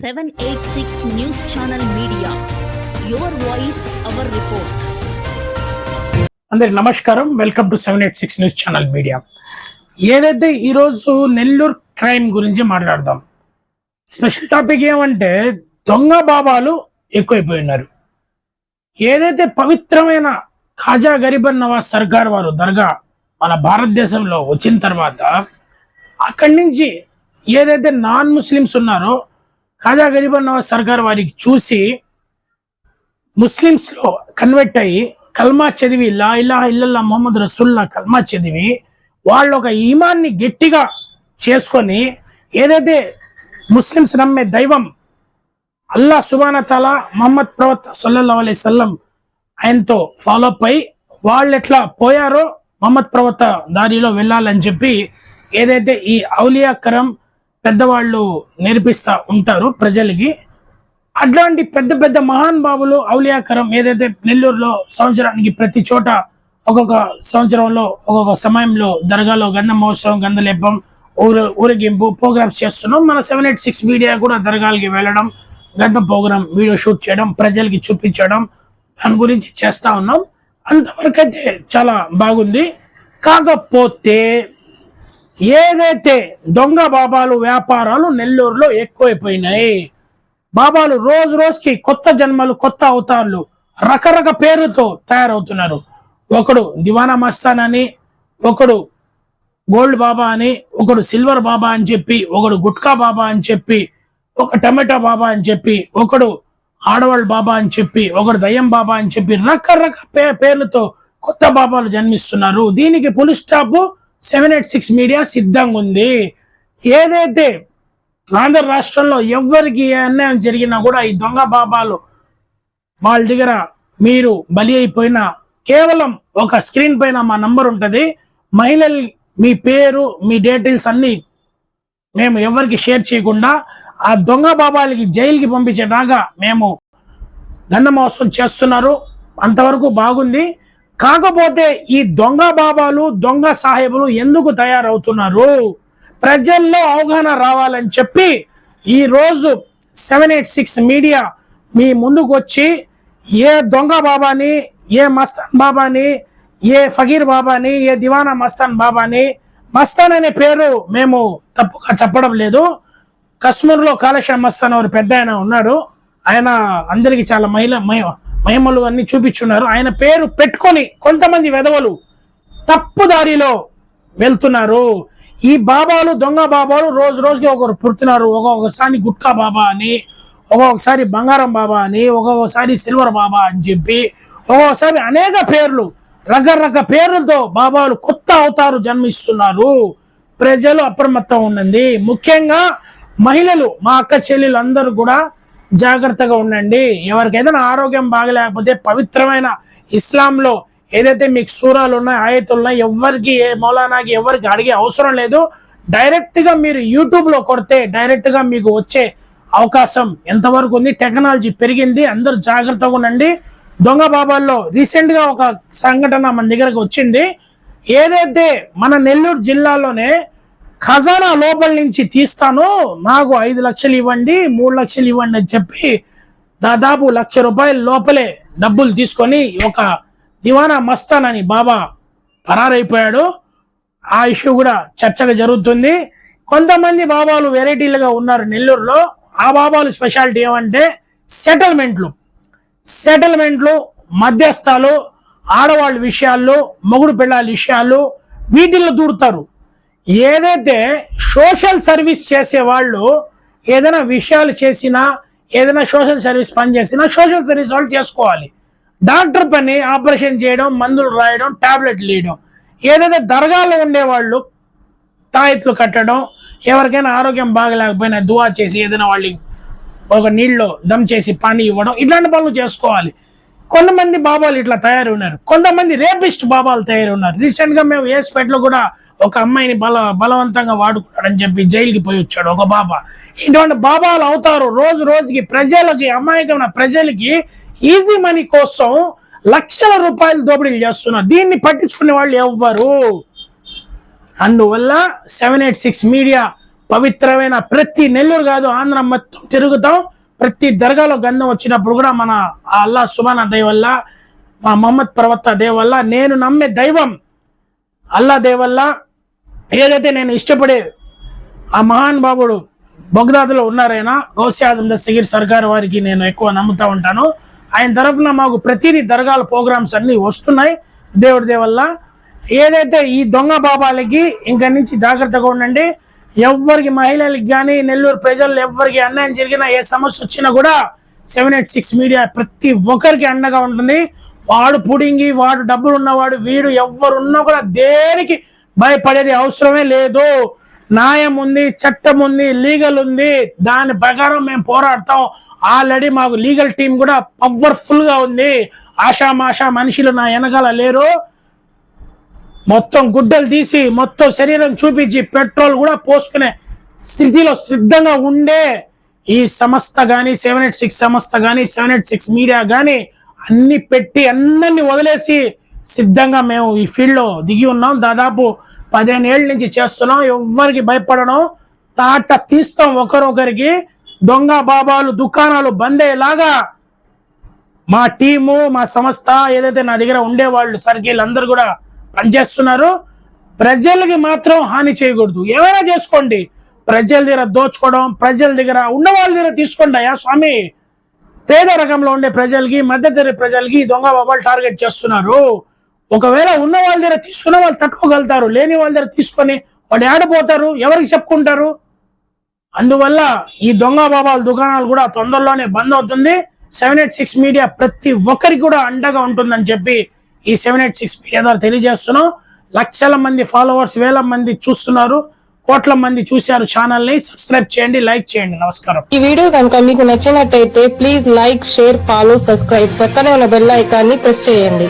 Seven eight six news channel media your voice our report అందరికి నమస్కారం. Welcome to seven eight six news channel media ఏదైతే ఈరోజు Nellore crime గురించి మాట్లాడదాం. Special topic ఏమంటే దొంగ బాబాలు ఎక్కువైపోయి ఉన్నారు ఏదైతే పవిత్రమైన ఖాజా గరిబన్ నవాజ్ సర్కార్ వారు దర్గా మన భారతదేశంలో వచ్చిన తర్వాత అక్కడి నుంచి ఏదైతే నాన్ ముస్లిమ్స్ ఉన్నారో ఖాజా గరీబన్ నవాజ్ సర్కార్ వారికి చూసి ముస్లిమ్స్లో కన్వర్ట్ అయ్యి కల్మా చదివి లా ఇలా ఇల్లల్లా మొహమ్మద్ రసుల్లా కల్మా చదివి వాళ్ళు ఒక ఈమాన్ని గట్టిగా చేసుకొని ఏదైతే ముస్లిమ్స్ నమ్మే దైవం అల్లా సుబానతాల మహమ్మద్ ప్రవక్త సల్లల్లా అలై సల్లం ఆయనతో ఫాలో అప్ అయి వాళ్ళు ఎట్లా పోయారో మహమ్మద్ ప్రవక్త దారిలో వెళ్ళాలని చెప్పి ఏదైతే ఈ ఔలియాకరం పెద్దవాళ్ళు నేర్పిస్తా ఉంటారు ప్రజలకి. అట్లాంటి పెద్ద పెద్ద మహానుభావులు ఔలియాకరం ఏదైతే నెల్లూరులో సంవత్సరానికి ప్రతి చోట ఒక్కొక్క సంవత్సరంలో ఒక్కొక్క సమయంలో దర్గాలో గంధ మహోత్సవం గంధలేపం ఊరు ఊరేగింపు ప్రోగ్రామ్స్ చేస్తున్నాం. మన సెవెన్ ఎయిట్ సిక్స్ మీడియా కూడా దర్గాలకి వెళ్ళడం గంధ ప్రోగ్రామ్ వీడియో షూట్ చేయడం ప్రజలకి చూపించడం దాని గురించి చేస్తూ ఉన్నాం. అంతవరకు అయితే చాలా బాగుంది. కాకపోతే ఏదైతే దొంగ బాబాలు వ్యాపారాలు నెల్లూరులో ఎక్కువైపోయినాయి బాబాలు రోజు రోజుకి కొత్త జన్మలు కొత్త అవతారులు రకరక పేరుతో తయారవుతున్నారు. ఒకడు దివానా మస్తాన్ అని ఒకడు గోల్డ్ బాబా అని ఒకడు సిల్వర్ బాబా అని చెప్పి ఒకడు గుట్కా బాబా అని చెప్పి ఒక టమాటా బాబా అని చెప్పి ఒకడు ఆడవాళ్ళ బాబా అని చెప్పి ఒకడు దయ్యం బాబా అని చెప్పి రకరక పే పేర్లతో కొత్త బాబాలు జన్మిస్తున్నారు. దీనికి full stop seven eight six media సిద్ధంగా ఉంది ఏదైతే ఆంధ్ర రాష్ట్రంలో ఎవరికి అన్యాయం జరిగినా కూడా ఈ దొంగ బాబాలు వాళ్ళ దగ్గర మీరు బలి అయిపోయిన కేవలం ఒక స్క్రీన్ పైన మా నంబర్ ఉంటుంది. మహిళలు మీ పేరు మీ డీటెయిల్స్ అన్నీ మేము ఎవరికి షేర్ చేయకుండా ఆ దొంగ బాబాలకి జైలుకి పంపించేలాగా మేము గంధమోత్సవం చేస్తున్నారు. అంతవరకు బాగుంది. కాకపోతే ఈ దొంగ బాబాలు దొంగ సాహెబులు ఎందుకు తయారవుతున్నారు? ప్రజల్లో అవగాహన రావాలని చెప్పి ఈ రోజు సెవెన్ ఎయిట్ సిక్స్ మీడియా మీ ముందుకు వచ్చి ఏ దొంగ బాబాని ఏ మస్తాన్ బాబాని ఏ ఫకీర్ బాబాని ఏ దివానా మస్తాన్ బాబాని మస్తాన్ అనే పేరు మేము తప్పుగా చెప్పడం లేదు. కశ్మీర్లో కాళేశ్వర మస్తాన్ వారు పెద్ద ఆయన ఉన్నాడు. ఆయన అందరికీ చాలా మహిళ మహిమలు అన్ని చూపించున్నారు. ఆయన పేరు పెట్టుకొని కొంతమంది వెధవలు తప్పు దారిలో వెళ్తున్నారు. ఈ బాబాలు దొంగ బాబాలు రోజు రోజుకి ఒకరు పుడుతున్నారు. ఒక్కొక్కసారి గుట్కా బాబా అని ఒక్కొక్కసారి బంగారం బాబా అని ఒక్కొక్కసారి సిల్వర్ బాబా అని చెప్పి ఒక్కొక్కసారి అనేక పేర్లు రకరక పేర్లతో బాబాలు కొత్త అవతారు జన్మిస్తున్నారు. ప్రజలు అప్రమత్తం ఉండండి. ముఖ్యంగా మహిళలు మా అక్క చెల్లెలు అందరూ కూడా జాగ్రత్తగా ఉండండి. ఎవరికైతే ఆరోగ్యం బాగలేకపోతే పవిత్రమైన ఇస్లాంలో ఏదైతే మీకు సూరాలు ఉన్నాయో ఆయతులు ఉన్నాయో ఎవరికి ఏ మౌలానాకి ఎవరికి అడిగే అవసరం లేదు. డైరెక్ట్గా మీరు యూట్యూబ్లో కొడితే డైరెక్ట్గా మీకు వచ్చే అవకాశం ఎంతవరకు ఉంది? టెక్నాలజీ పెరిగింది. అందరూ జాగ్రత్తగా ఉండండి. దొంగ బాబాల్లో రీసెంట్గా ఒక సంఘటన మన దగ్గరకు వచ్చింది. ఏదైతే మన నెల్లూరు జిల్లాలోనే ఖజానా లోపల నుంచి తీస్తాను. నాకు ఐదు లక్షలు ఇవ్వండి మూడు లక్షలు ఇవ్వండి అని చెప్పి దాదాపు లక్ష రూపాయల లోపలే డబ్బులు తీసుకొని ఒక దివానా మస్తాన్ అని బాబా పరారైపోయాడు. ఆ ఇష్యూ కూడా చర్చగా జరుగుతుంది. కొంతమంది బాబాలు వెరైటీలుగా ఉన్నారు నెల్లూరులో. ఆ బాబాలు స్పెషాలిటీ ఏమంటే సెటిల్మెంట్లు. సెటిల్మెంట్లు మధ్యస్థాలు ఆడవాళ్ళ విషయాల్లో మొగుడు పిల్లల విషయాలు వీటిల్లో దూరుతారు. ఏదైతే సోషల్ సర్వీస్ చేసే వాళ్ళు ఏదైనా విషయాలు చేసినా ఏదైనా సోషల్ సర్వీస్ పని చేసినా సోషల్ సర్వీస్ వాళ్ళు చేసుకోవాలి. డాక్టర్ పని ఆపరేషన్ చేయడం మందులు రాయడం ట్యాబ్లెట్లు వేయడం ఏదైతే దర్గాలో ఉండేవాళ్ళు తాయెత్తులు కట్టడం ఎవరికైనా ఆరోగ్యం బాగలేకపోయినా దువా చేసి ఏదైనా వాళ్ళకి ఒక నీళ్ళు దమ్ చేసి పని ఇవ్వడం ఇట్లాంటి పనులు చేసుకోవాలి. కొంతమంది బాబాలు ఇట్లా తయారు ఉన్నారు కొంతమంది రేపిస్ట్ బాబాలు తయారు ఉన్నారు రీసెంట్గా మేము ఏస్పేటలో కూడా ఒక అమ్మాయిని బల బలవంతంగా వాడుకున్నాడని చెప్పి జైలుకి పోయి వచ్చాడు ఒక బాబా. ఇటువంటి బాబాలు అవుతారు రోజు రోజుకి ప్రజలకి అమాయకమైన ప్రజలకి ఈజీ మనీ కోసం లక్షల రూపాయలు దోపిడీలు చేస్తున్నారు. దీన్ని పట్టించుకునే వాళ్ళు ఎవ్వరు. అందువల్ల సెవెన్ ఎయిట్ సిక్స్ మీడియా పవిత్రమైన ప్రతి నెల్లూరు కాదు ఆంధ్ర మొత్తం తిరుగుతాం. ప్రతి దర్గాలో గంధం వచ్చినప్పుడు కూడా మన ఆ అల్లా సుబానా దయ వల్ల మా మహమ్మద్ ప్రవక్త దయ వల్ల నేను నమ్మే దైవం అల్లా దయ వల్ల ఏదైతే నేను ఇష్టపడే ఆ మహాన్ బాబుడు బగ్దాద్లో ఉన్నారైనా గౌసి ఆజం దస్తగిరి సర్కార్ వారికి నేను ఎక్కువ నమ్ముతా ఉంటాను. ఆయన తరఫున మాకు ప్రతిదీ దర్గాల ప్రోగ్రామ్స్ అన్నీ వస్తున్నాయి. దేవుడి దేవల్ల ఏదైతే ఈ దొంగ బాబాలకి ఇంక నుంచి జాగ్రత్తగా ఉండండి. ఎవరికి మహిళలకి కానీ నెల్లూరు ప్రజలు ఎవరికి అన్యాయం జరిగినా ఏ సమస్య వచ్చినా కూడా సెవెన్ ఎయిట్ సిక్స్ మీడియా ప్రతి ఒక్కరికి అండగా ఉంటుంది. వాడు పుడింగి వాడు డబ్బులు ఉన్నవాడు వీడు ఎవరున్నా కూడా దేనికి భయపడేది అవసరమే లేదు. న్యాయం ఉంది చట్టం ఉంది లీగల్ ఉంది. దాని ప్రకారం మేము పోరాడతాం. ఆల్రెడీ మాకు లీగల్ టీం కూడా పవర్ఫుల్గా ఉంది. ఆషామాషా మనుషులు నా వెనకాల లేరు. మొత్తం గుడ్డలు తీసి మొత్తం శరీరం చూపించి పెట్రోల్ కూడా పోసుకునే స్థితిలో సిద్ధంగా ఉండే ఈ సంస్థ కానీ సెవెన్ ఎయిట్ సిక్స్ సంస్థ కానీ సెవెన్ ఎయిట్ సిక్స్ మీడియా కానీ అన్ని పెట్టి అందరినీ వదిలేసి సిద్ధంగా మేము ఈ ఫీల్డ్లో దిగి ఉన్నాం. దాదాపు పదిహేను ఏళ్ళ నుంచి చేస్తున్నాం. ఎవ్వరికి భయపడడం తాట తీస్తాం ఒకరొకరికి. దొంగ బాబాలు దుకాణాలు బంద్ అయ్యేలాగా మా టీము మా సంస్థ ఏదైతే నా దగ్గర ఉండేవాళ్ళు సర్కిల్ అందరు కూడా పనిచేస్తున్నారు ప్రజలకి మాత్రం హాని చేయకూడదు. ఏమైనా చేసుకోండి. ప్రజల దగ్గర దోచుకోవడం ప్రజల దగ్గర ఉన్న వాళ్ళ దగ్గర తీసుకోండి అయ్యా స్వామి. పేద రకంలో ఉండే ప్రజలకి మధ్యతరగతి ప్రజలకి దొంగ బాబాలు టార్గెట్ చేస్తున్నారు. ఒకవేళ ఉన్న వాళ్ళ దగ్గర తీసుకున్న వాళ్ళు తట్టుకోగలుగుతారు. లేని వాళ్ళ దగ్గర తీసుకొని వాళ్ళు ఆడిపోతారు. ఎవరికి చెప్పుకుంటారు? అందువల్ల ఈ దొంగ బాబాల దుకాణాలు కూడా తొందరలోనే బంద్ అవుతుంది. సెవెన్ ఎయిట్ సిక్స్ మీడియా ప్రతి ఒక్కరికి కూడా అండగా ఉంటుందని చెప్పి ఈ సెవెన్ ఎయిట్ సిక్స్ మీడియా ద్వారా తెలియజేస్తున్నాం. లక్షల మంది ఫాలోవర్స్ వేల మంది చూస్తున్నారు. కోట్ల మంది చూశారు ఛానల్ని సబ్స్క్రైబ్ చేయండి లైక్ చేయండి. నమస్కారం. ఈ వీడియో కనుక మీకు నచ్చినట్టయితే please like share follow subscribe. పక్కనే ఉన్న బెల్ ఐకాన్ని ప్రెస్ చేయండి.